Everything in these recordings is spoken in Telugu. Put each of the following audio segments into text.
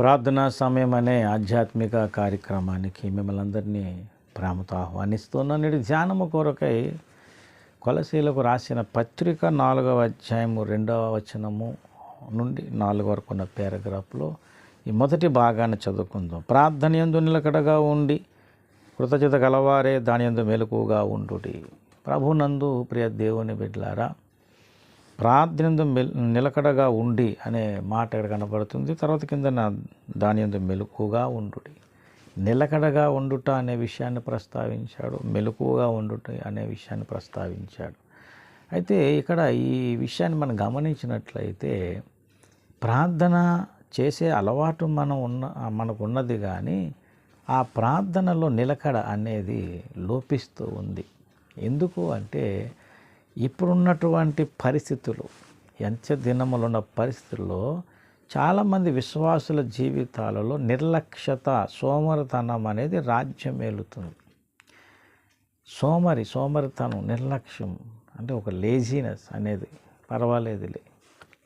ప్రార్థనా సమయం అనే ఆధ్యాత్మిక కార్యక్రమానికి మిమ్మల్ని అందరినీ ప్రేమతో ఆహ్వానిస్తున్నాను నేడు ధ్యానము కొరకై కొలసీలకు రాసిన పత్రిక నాలుగవ అధ్యాయము రెండవ వచనము నుండి నాలుగు వరకు ఉన్న పారాగ్రాఫ్లో ఈ మొదటి భాగాన్ని చదువుకుందాం. ప్రార్థన యందు నిలకడగా ఉండి కృతజ్ఞత గలవారే దాని యందు మెలకుగా ఉండుడి. ప్రభునందు ప్రియ దేవుని బిడ్డలారా ప్రార్థనందు నిలకడగా ఉండి అనే మాట ఇక్కడ కనబడుతుంది. తర్వాత కింద దానియందు మెలకుగా ఉండుడి. నిలకడగా ఉండుట అనే విషయాన్ని ప్రస్తావించాడు. మెలకుగా ఉండుట అనే విషయాన్ని ప్రస్తావించాడు. అయితే ఇక్కడ ఈ విషయాన్ని మనం గమనించినట్లయితే ప్రార్థన చేసే అలవాటు మనం ఉన్న మనకు ఉన్నది కానీ ఆ ప్రార్థనలో నిలకడ అనేది లోపిస్తూ ఉంది. ఎందుకు అంటే ఇప్పుడున్నటువంటి పరిస్థితులు ఎంత దినములు ఉన్న పరిస్థితుల్లో చాలామంది విశ్వాసుల జీవితాలలో నిర్లక్ష్యత సోమరితనం అనేది రాజ్యం ఏలుతుంది. సోమరి సోమరితనం నిర్లక్ష్యం అంటే ఒక లేజీనెస్ అనేది పర్వాలేదులే.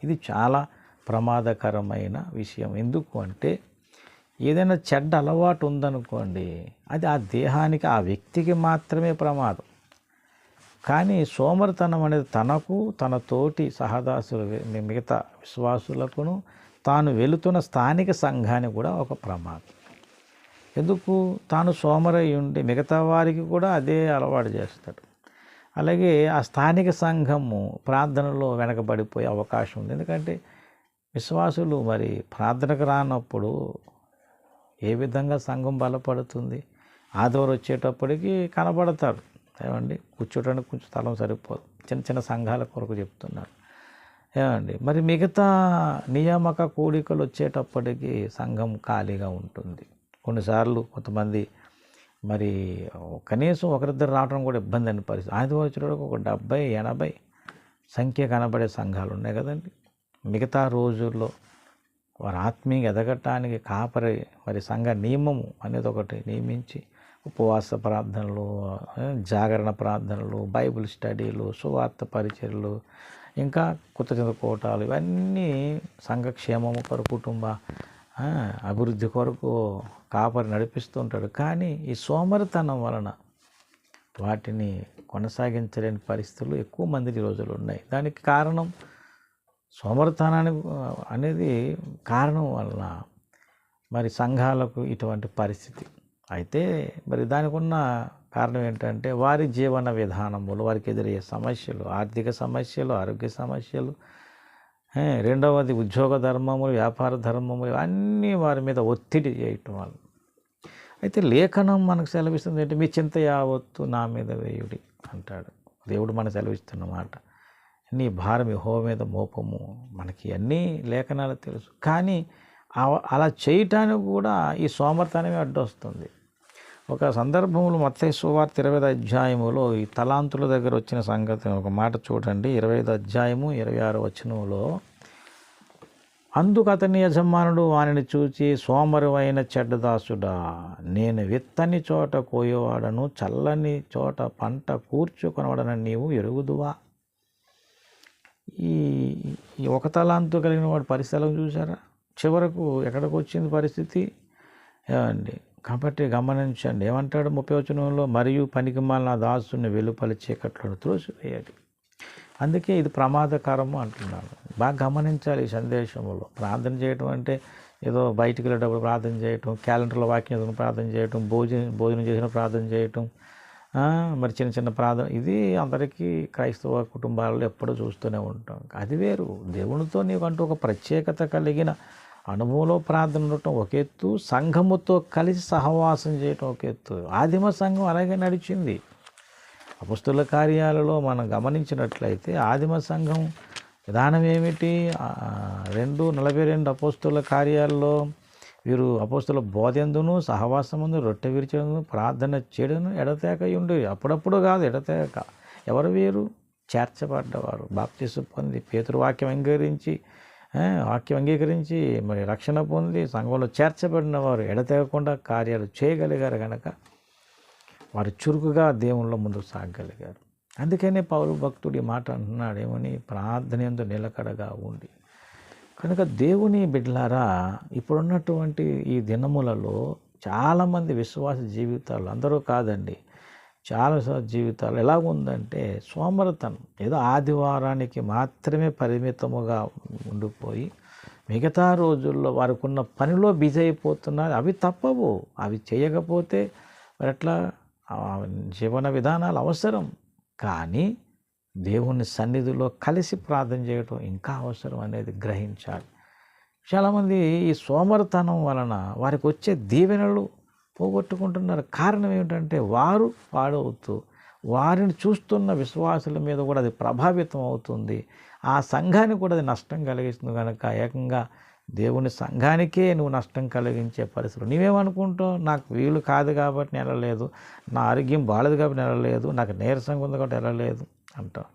ఇది చాలా ప్రమాదకరమైన విషయం. ఎందుకు అంటే ఏదైనా చెడ్డ అలవాటు ఉందనుకోండి అది ఆ దేహానికి ఆ వ్యక్తికి మాత్రమే ప్రమాదం. కానీ సోమరితనం అనేది తనకు తన తోటి సహదాసులు మిగతా విశ్వాసులకును తాను వెళుతున్న స్థానిక సంఘానికి కూడా ఒక ప్రమాదం. ఎందుకు? తాను సోమరై ఉండి మిగతా వారికి కూడా అదే అలవాటు చేస్తాడు. అలాగే ఆ స్థానిక సంఘము ప్రార్థనలో వెనకబడిపోయే అవకాశం ఉంది. ఎందుకంటే విశ్వాసులు మరి ప్రార్థనకు రానప్పుడు ఏ విధంగా సంఘం బలపడుతుంది? ఆదివారం వచ్చేటప్పటికి కనబడతారు. ఏమండి? కూర్చోడానికి కొంచెం స్థలం సరిపోదు. చిన్న చిన్న సంఘాల కొరకు చెప్తున్నారు. ఏమండి? మరి మిగతా నియామక కూడికలు వచ్చేటప్పటికి సంఘం ఖాళీగా ఉంటుంది. కొన్నిసార్లు కొంతమంది మరి కనీసం ఒకరిద్దరు రావడం కూడా ఇబ్బంది అని పరిస్థితి. ఆదివారం వచ్చేటప్పుడు ఒక డెబ్బై ఎనభై సంఖ్య కనబడే సంఘాలు ఉన్నాయి కదండి. మిగతా రోజుల్లో వారి ఆత్మీయంగా ఎదగటానికి కాపరి మరి సంఘ నియమము అనేది ఒకటి నియమించి ఉపవాస ప్రార్థనలు జాగరణ ప్రార్థనలు బైబిల్ స్టడీలు సువార్త పరిచయలు ఇంకా కొత్త కోటాలు ఇవన్నీ సంఘక్షేమము కొరకు కుటుంబ అభివృద్ధి కొరకు కాపరి నడిపిస్తుంటాడు. కానీ ఈ సోమరితనం వలన వాటిని కొనసాగించలేని పరిస్థితులు ఎక్కువ మంది రోజులు ఉన్నాయి. దానికి కారణం సోమరితనానికి అనేది కారణం వలన మరి సంఘాలకు ఇటువంటి పరిస్థితి. అయితే మరి దానికి ఉన్న కారణం ఏంటంటే వారి జీవన విధానములు వారికి ఎదురయ్యే సమస్యలు ఆర్థిక సమస్యలు ఆరోగ్య సమస్యలు రెండవది ఉద్యోగ ధర్మములు వ్యాపార ధర్మములు ఇవన్నీ వారి మీద ఒత్తిడి చేయటం వల్ల. అయితే లేఖనం మనకు సెలవిస్తుంది ఏంటి? మీ చింత యావత్తు నా మీద వేయుడి అంటాడు. దేవుడు మనకు సెలవిస్తున్నమాట నీ భారం హో మీద మోపము. మనకి అన్నీ లేఖనాలు తెలుసు. కానీ అలా చేయటానికి కూడా ఈ సోమర్థనమే అడ్డొస్తుంది. ఒక సందర్భంలో మత్స్య సువార్త ఇరవై ఐదు అధ్యాయములో ఈ తలాంతుల దగ్గర వచ్చిన సంగతి ఒక మాట చూడండి. ఇరవై ఐదు అధ్యాయము ఇరవై ఆరు వచనంలో అందుకు అతని యజమానుడు వానిని చూచి సోమరువైన చెడ్డదాసుడా నేను విత్తని చోట కోయేవాడను చల్లని చోట పంట కూర్చుకొనవాడని నీవు ఎరుగుదువా? ఈ ఈ ఒక తలాంతు కలిగిన వాడు పరిస్థితులను చూసారా చివరకు ఎక్కడికి వచ్చింది పరిస్థితి? ఏమండి కాబట్టి గమనించండి. ఏమంటాడు ముప్పై వచనంలో మరియు పనికి నా దాసుని వెలుపల చీకట్లను త్రోసివేయాలి అందుకే ఇది ప్రమాదకరము అంటున్నాను. బాగా గమనించాలి ఈ సందేశంలో. ప్రార్థన చేయటం అంటే ఏదో బయటికి వెళ్ళేటప్పుడు ప్రార్థన చేయటం క్యాలెండర్లో వాక్యం ప్రార్థన చేయటం భోజనం భోజనం చేసిన ప్రార్థన చేయటం మరి చిన్న చిన్న ప్రార్థన. ఇది అందరికీ క్రైస్తవ కుటుంబాలలో ఎప్పుడూ చూస్తూనే ఉంటాం. అది వేరు. దేవునితో నీకంటూ ఒక ప్రత్యేకత కలిగిన అనుభవంలో ప్రార్థన ఉండటం ఒక ఎత్తు సంఘముతో కలిసి సహవాసం చేయటం ఒక ఎత్తు. ఆదిమ సంఘం అలాగే నడిచింది. అపుస్తుల కార్యాలలో మనం గమనించినట్లయితే ఆదిమ సంఘం విధానం ఏమిటి? రెండు నలభై రెండు అపోస్తుల కార్యాలలో వీరు అపోస్తుల బోధెందును సహవాసముందు రొట్టె విరిచేందును ప్రార్థన చేయడం ఎడతేక ఉండి అప్పుడప్పుడు కాదు ఎడతేక ఎవరు వీరు? చేర్చబడ్డవారు. బాప్తిసు పొంది పేతురువాక్యం అంగీకరించి వాక్యం అంగీకరించి మరి రక్షణ పొంది సంఘంలో చేర్చబడిన వారు ఎడతెగకుండా కార్యాలు చేయగలిగారు కనుక వారు చురుకుగా దేవుళ్ళ ముందుకు సాగగలిగారు అందుకనే పౌరు భక్తుడి మాట అంటున్నాడు ఏమని? ప్రార్థన నిలకడగా ఉండి. కనుక దేవుని బిడ్లారా ఇప్పుడున్నటువంటి ఈ దినములలో చాలామంది విశ్వాస జీవితాలు అందరూ కాదండి చాలా జీవితాలు ఎలా ఉందంటే సోమరతనం. ఏదో ఆదివారానికి మాత్రమే పరిమితముగా ఉండిపోయి మిగతా రోజుల్లో వారికి ఉన్న పనిలో బిజీ అయిపోతున్నారు. అవి తప్పవు. అవి చేయకపోతే మరి ఎట్లా జీవన విధానాలు అవసరం. కానీ దేవుని సన్నిధిలో కలిసి ప్రార్థన చేయడం ఇంకా అవసరం అనేది గ్రహించాలి. చాలామంది ఈ సోమరతనం వలన వారికి వచ్చే దీవెనలు పోగొట్టుకుంటున్నారు. కారణం ఏమిటంటే వారు పాడవుతూ వారిని చూస్తున్న విశ్వాసుల మీద కూడా అది ప్రభావితం అవుతుంది. ఆ సంఘానికి కూడా అది నష్టం కలిగిస్తుంది కనుక ఏకంగా దేవుని సంఘానికే నువ్వు నష్టం కలిగించే పరిస్థితులు. నీవేమనుకుంటావు నాకు వీలు కాదు కాబట్టి నెలలేదు. నా ఆరోగ్యం బాలేదు కాబట్టి నెలలేదు. నాకు నీరసంగా ఉంది కాబట్టి వెళ్ళలేదు అంటావు.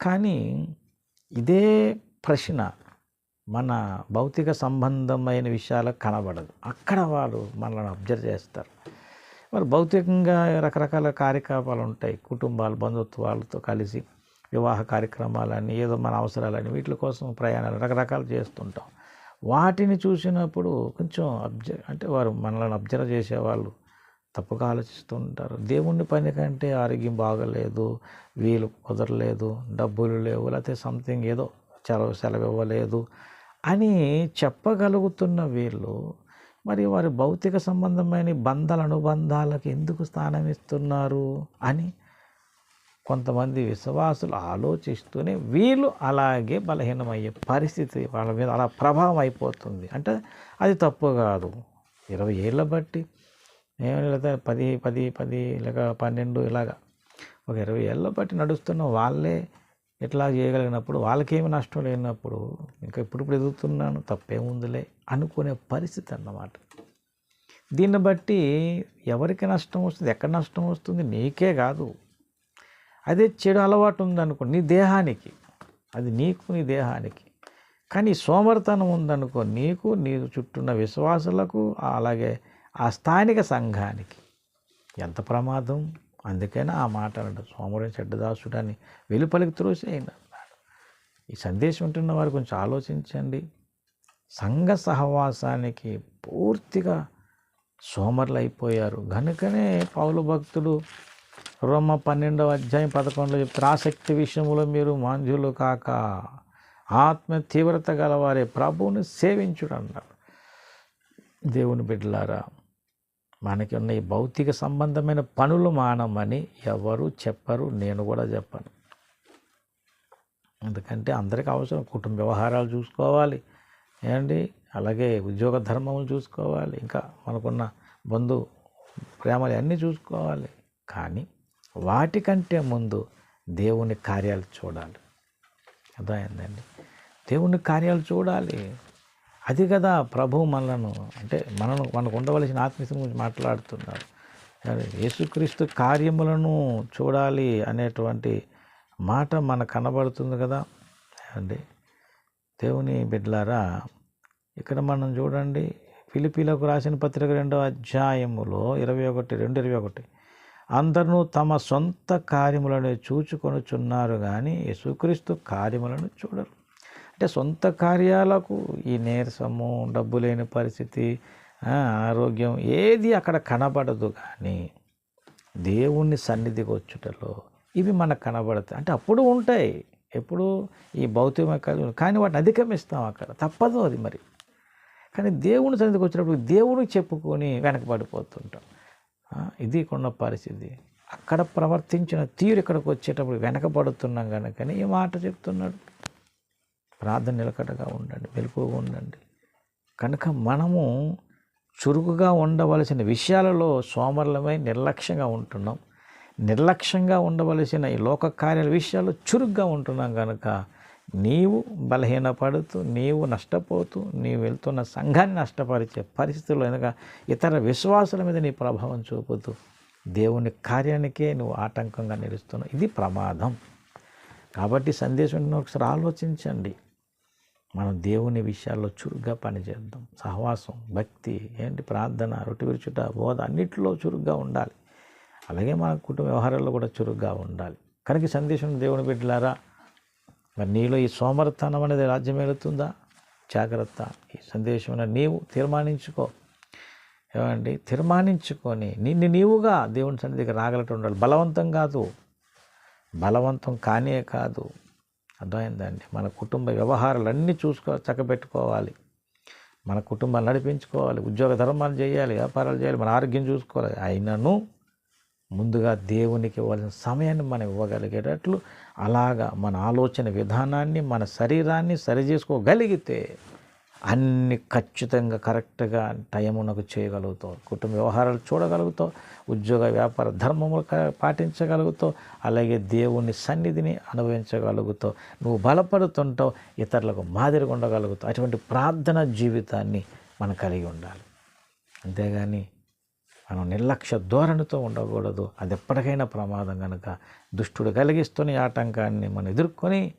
కానీ ఇదే ప్రశ్న మన భౌతిక సంబంధమైన విషయాలకు కనబడదు. అక్కడ వాళ్ళు మనల్ని అబ్జర్వ్ చేస్తారు. మరి భౌతికంగా రకరకాల కార్యకలాపాలు ఉంటాయి. కుటుంబాలు బంధుత్వాలతో కలిసి వివాహ కార్యక్రమాలని ఏదో మన అవసరాలని వీటి కోసం ప్రయాణాలు రకరకాలు చేస్తుంటాం. వాటిని చూసినప్పుడు కొంచెం అబ్జర్వ్ అంటే వారు మనల్ని అబ్జర్వ్ చేసేవాళ్ళు తప్పుగా ఆలోచిస్తూ ఉంటారు. పని కంటే ఆరోగ్యం బాగలేదు వీలు కుదరలేదు డబ్బులు లేవు లేకపోతే సంథింగ్ ఏదో సెలవు సెలవు ఇవ్వలేదు అని చెప్పగలుగుతున్న వీళ్ళు మరి వారి భౌతిక సంబంధమైన బంధాల అనుబంధాలకు ఎందుకు స్థానం ఇస్తున్నారు అని కొంతమంది విశ్వాసులు ఆలోచిస్తూనే వీళ్ళు అలాగే బలహీనమయ్యే పరిస్థితి వాళ్ళ మీద అలా ప్రభావం అయిపోతుంది. అంటే అది తప్పు కాదు. ఇరవై ఏళ్ళ బట్టి నేను లేదా పది పది పది లేక పన్నెండు ఇలాగా. ఒక ఇరవై ఏళ్ళ బట్టి నడుస్తున్న వాళ్ళే ఇట్లా చేయగలిగినప్పుడు వాళ్ళకేమి నష్టం లేనప్పుడు ఇంకా ఇప్పుడిప్పుడు ఎదుగుతున్నాను తప్పేముందిలే అనుకునే పరిస్థితి అన్నమాట. దీన్ని బట్టి ఎవరికి నష్టం వస్తుంది ఎక్కడ నష్టం వస్తుంది నీకే కాదు. అదే చెడు అలవాటు ఉందనుకో నీ దేహానికి అది నీకు నీ దేహానికి. కానీ సోమర్తనం ఉందనుకో నీకు నీ చుట్టూన్న విశ్వాసులకు అలాగే ఆ స్థానిక సంఘానికి ఎంత ప్రమాదం? అందుకైనా ఆ మాట అన్నాడు సోమరం చెడ్డదాసుడు అని వెలుపలికి త్రోసేయండి అన్నాడు ఈ సందేశం ఉంటున్న వారు కొంచెం ఆలోచించండి. సంఘ సహవాసానికి పూర్తిగా సోమరులు అయిపోయారు. కనుకనే పౌలు భక్తుడు రోమ పన్నెండవ అధ్యాయం పదకొండులో చెప్తారు ఆసక్తి విషయంలో మీరు మాంజులు కాక ఆత్మ తీవ్రత గలవారే. ప్రభువుని సేవించుడు అన్నారు దేవుని బిడ్డలారా మనకి ఉన్న ఈ భౌతిక సంబంధమైన పనులు మానమని ఎవరు చెప్పరు నేను కూడా చెప్పను. ఎందుకంటే అందరికీ అవసరం కుటుంబ వ్యవహారాలు చూసుకోవాలి. ఏమండి? అలాగే ఉద్యోగ ధర్మములు చూసుకోవాలి. ఇంకా మనకున్న బంధు ప్రేమలు అన్నీ చూసుకోవాలి. కానీ వాటికంటే ముందు దేవుని కార్యాలు చూడాలి. అర్థమైందండి? దేవుని కార్యాలు చూడాలి. అది కదా ప్రభు మనలను అంటే మనను మనకు ఉండవలసిన ఆత్మీయం గురించి మాట్లాడుతున్నారు. యేసుక్రీస్తు కార్యములను చూడాలి అనేటువంటి మాట మన కనబడుతుంది కదా. అండి దేవుని బిడ్డలారా ఇక్కడ మనం చూడండి ఫిలిపీలకు రాసిన పత్రిక రెండవ అధ్యాయములో ఇరవై ఒకటి రెండు ఇరవై ఒకటి. అందరూ తమ సొంత కార్యములను చూచుకొనుచున్నారు కానీ యేసుక్రీస్తు కార్యములను చూడరు. అంటే సొంత కార్యాలకు ఈ నీరసము డబ్బు లేని పరిస్థితి ఆరోగ్యం ఏది అక్కడ కనబడదు కానీ దేవుణ్ణి సన్నిధికి వచ్చుటలో ఇవి మనకు కనబడతాయి. అంటే అప్పుడు ఉంటాయి. ఎప్పుడు ఈ భౌతిక కలిగి కానీ వాటిని అధిగమిస్తాం అక్కడ. తప్పదు అది మరి. కానీ దేవుని సన్నిధికి వచ్చినప్పుడు దేవునికి చెప్పుకొని వెనకబడిపోతుంటాం. ఇది కొన్న పరిస్థితి. అక్కడ ప్రవర్తించిన తీరు ఇక్కడికి వచ్చేటప్పుడు వెనకబడుతున్నాం కనుకని ఈ మాట చెప్తున్నాడు. ప్రార్థన నిలకడగా ఉండండి మెలకుగా ఉండండి. కనుక మనము చురుకుగా ఉండవలసిన విషయాలలో సోమరులమై నిర్లక్ష్యంగా ఉంటున్నాం. నిర్లక్ష్యంగా ఉండవలసిన ఈ లోక కార్యాల విషయాల్లో చురుగ్గా ఉంటున్నాం కనుక నీవు బలహీనపడుతూ నీవు నష్టపోతూ నీవు వెళ్తున్న సంఘాన్ని నష్టపరిచే పరిస్థితుల్లో ఎందుక ఇతర విశ్వాసాల మీద నీ ప్రభావం చూపుతూ దేవుని కార్యానికే నువ్వు ఆటంకంగా నిలుస్తున్నావు. ఇది ప్రమాదం. కాబట్టి సందేశం ఒకసారి ఆలోచించండి. మనం దేవుని విషయాల్లో చురుగ్గా పనిచేద్దాం. సహవాసం భక్తి ఏంటి ప్రార్థన రొట్టి విరుచుట బోధ అన్నిటిలో చురుగ్గా ఉండాలి. అలాగే మన కుటుంబ వ్యవహారాల్లో కూడా చురుగ్గా ఉండాలి. కనుక సందేశం దేవుని బిడ్డలారా మరి నీలో ఈ సోమరతనం అనేది రాజ్యం వెళుతుందా జాగ్రత్త. ఈ సందేశం నీవు తీర్మానించుకో. ఏమండి? తీర్మానించుకొని నిన్ను నీవుగా దేవుని సన్నిధికి రాగలట్టు ఉండాలి. బలవంతం కాదు. బలవంతం కానే కాదు. అర్థమైందండి. మన కుటుంబ వ్యవహారాలన్నీ చూసుకో చక్కబెట్టుకోవాలి. మన కుటుంబాలు నడిపించుకోవాలి. ఉద్యోగ ధర్మాలు చేయాలి వ్యాపారాలు చేయాలి మన ఆరోగ్యం చూసుకోవాలి. అయినను ముందుగా దేవునికి ఇవ్వాల్సిన సమయాన్ని మనం ఇవ్వగలిగేటట్లు అలాగా మన ఆలోచన విధానాన్ని మన శరీరాన్ని సరిచేసుకోగలిగితే అన్ని ఖచ్చితంగా కరెక్ట్గా టైమునకు చేయగలుగుతావు. కుటుంబ వ్యవహారాలు చూడగలుగుతావు. ఉద్యోగ వ్యాపార ధర్మములు పాటించగలుగుతావు. అలాగే దేవుని సన్నిధిని అనుభవించగలుగుతావు. నువ్వు బలపడుతుంటావు. ఇతరులకు మాదిరిగా ఉండగలుగుతావు. అటువంటి ప్రార్థన జీవితాన్ని మనం కలిగి ఉండాలి. అంతేగాని మనం నిర్లక్ష్య ధోరణితో ఉండకూడదు. అది ఎప్పటికైనా ప్రమాదం కనుక దుష్టుడు కలిగిస్తున్న ఆటంకాన్ని మనం ఎదుర్కొని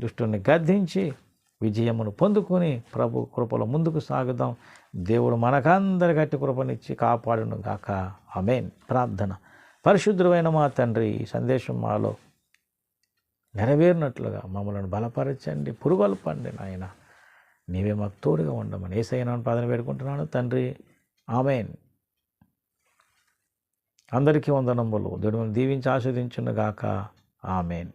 దుష్టుడిని గద్దించి విజయమును పొందుకొని ప్రభు కృపలో ముందుకు సాగుదాం. దేవుడు మనకందరి గట్టి కృపనిచ్చి కాపాడును గాక. అమేన్ ప్రార్థన. పరిశుద్ధుడైన మా తండ్రి ఈ సందేశం మాలో నెరవేరినట్లుగా మమ్మల్ని బలపరచండి పురుగొల్పండి నాయన. నీవే మాకు తోడుగా ఉండమని ఏసైనా పాదన వేడుకుంటున్నాను. తండ్రి ఆమెన్. అందరికీ వందనములు. దేవుని దీవించి ఆస్వాదించును గాక. ఆమెన్.